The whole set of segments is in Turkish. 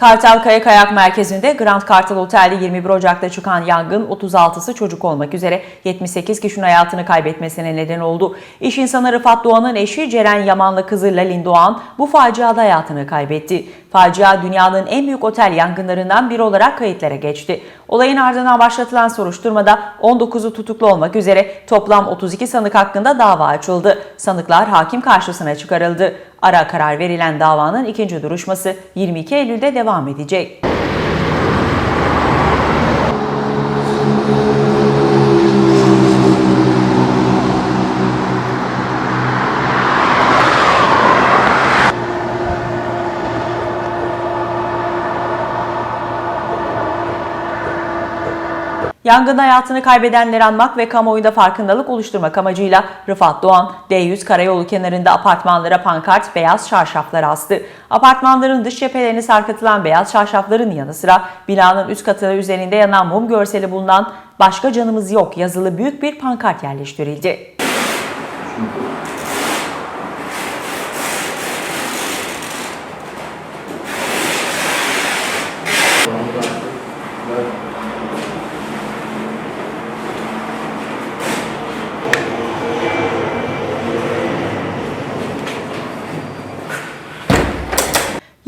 Kartal Kaya Kayak Merkezi'nde Grand Kartal Otel'de 21 Ocak'ta çıkan yangın 36'sı çocuk olmak üzere 78 kişinin hayatını kaybetmesine neden oldu. İş insanı Rıfat Doğan'ın eşi Ceren Yaman'la kızı Lalin Doğan bu faciada hayatını kaybetti. Facia dünyanın en büyük otel yangınlarından biri olarak kayıtlara geçti. Olayın ardından başlatılan soruşturmada 19'u tutuklu olmak üzere toplam 32 sanık hakkında dava açıldı. Sanıklar hakim karşısına çıkarıldı. Ara karar verilen davanın ikinci duruşması 22 Eylül'de devam edecek. Yangında hayatını kaybedenleri anmak ve kamuoyunda farkındalık oluşturmak amacıyla Rıfat Doğan, D100 karayolu kenarında apartmanlara pankart, beyaz çarşaflar astı. Apartmanların dış cephelerine sarkıtılan beyaz çarşafların yanı sıra binanın üst katı üzerinde yanan mum görseli bulunan başka canımız yok yazılı büyük bir pankart yerleştirildi.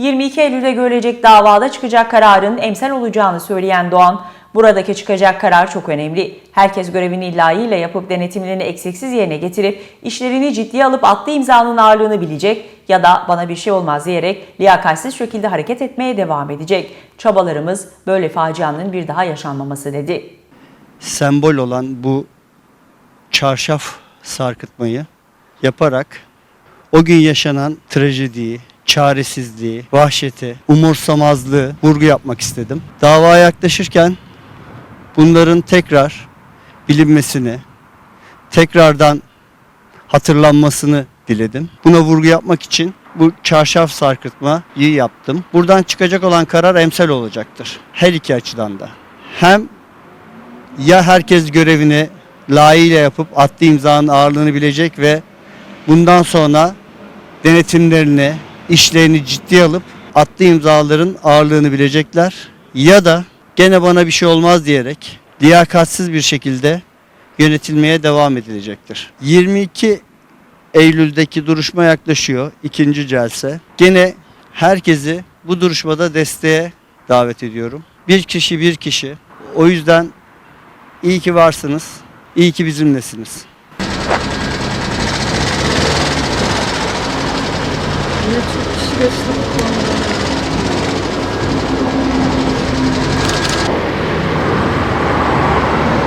...22 Eylül'de görülecek davada çıkacak kararın emsal olacağını söyleyen Doğan... ...buradaki çıkacak karar çok önemli. Herkes görevini layığıyla yapıp denetimlerini eksiksiz yerine getirip... ...işlerini ciddiye alıp attığı imzanın ağırlığını bilecek... ...ya da bana bir şey olmaz diyerek liyakatsiz şekilde hareket etmeye devam edecek. Çabalarımız böyle facianın bir daha yaşanmaması dedi. sembol olan bu çarşaf sarkıtmayı yaparak o gün yaşanan trajediyi, çaresizliği, vahşeti, umursamazlığı vurgu yapmak istedim. Davaya yaklaşırken bunların tekrar bilinmesini, tekrardan hatırlanmasını diledim. Buna vurgu yapmak için bu çarşaf sarkıtmayı yaptım. Buradan çıkacak olan karar emsal olacaktır. Her iki açıdan da. Hem ya herkes görevini layığıyla yapıp attığı imzanın ağırlığını bilecek ve bundan sonra denetimlerini, işlerini ciddiye alıp attığı imzaların ağırlığını bilecekler ya da gene bana bir şey olmaz diyerek liyakatsiz bir şekilde yönetilmeye devam edilecektir. 22 Eylül'deki duruşma yaklaşıyor. ikinci celse. Gene herkesi bu duruşmada desteğe davet ediyorum. Bir kişi bir kişi. O yüzden iyi ki varsınız. İyi ki bizimlesiniz. слышно.